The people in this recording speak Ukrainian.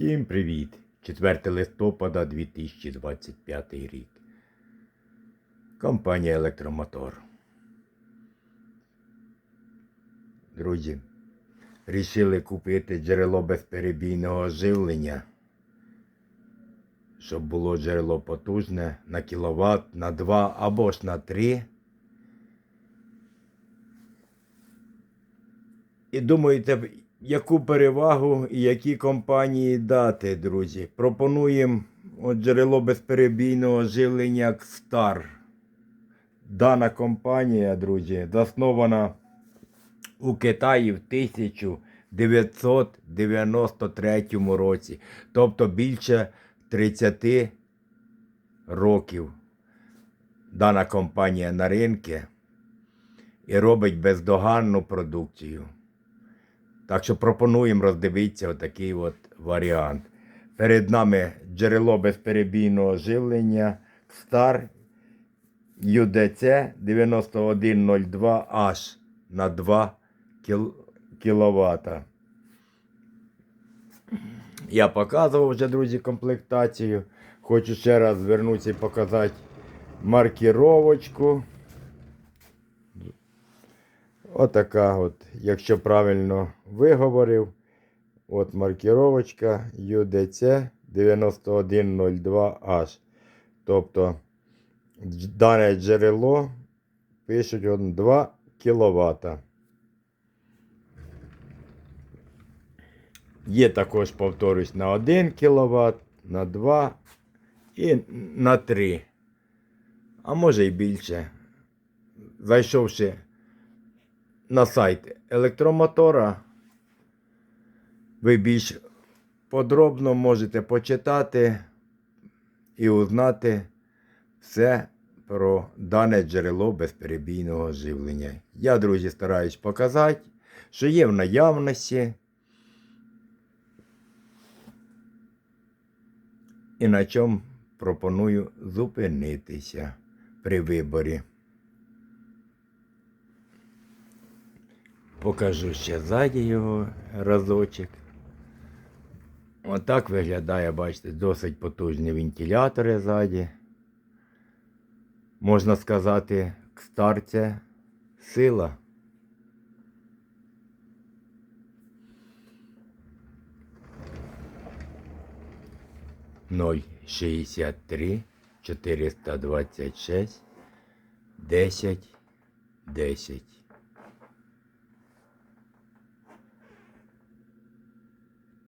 Всім привіт! 4 листопада 2025 рік. Компанія Електромотор. Друзі, рішили купити джерело безперебійного живлення, щоб було джерело потужне на кіловат, на 2 або ж на 3. І думаєте, яку перевагу і які компанії дати, друзі? Пропонуємо джерело безперебійного живлення Star. Дана компанія, друзі, заснована у Китаї в 1993 році. Тобто більше 30 років дана компанія на ринку і робить бездоганну продукцію. Так що пропонуємо роздивитися отакий от варіант. Перед нами джерело безперебійного живлення Star UDC 9102H на 2 кВт. Я показував вже, друзі, комплектацію. Хочу ще раз звернутися і показати маркіровочку. Отака от, якщо правильно виговорив. От маркіровочка UDC 9102H. Тобто дане джерело пишуть 2 кВт. Є також, повторюсь, на 1 кВт, на 2 і на 3. А може і більше. Зайшовши на сайт електромотора. Ви більш подробно можете почитати і узнати все про дане джерело безперебійного живлення. Я, друзі, стараюсь показати, що є в наявності. І на чому пропоную зупинитися при виборі. Покажу ще ззаді його разочок. Отак виглядає, бачите, досить потужні вентилятори ззаді. Можна сказати, Кстар це сила. Ноль шістдесят три чотириста двадцять шість десять десять.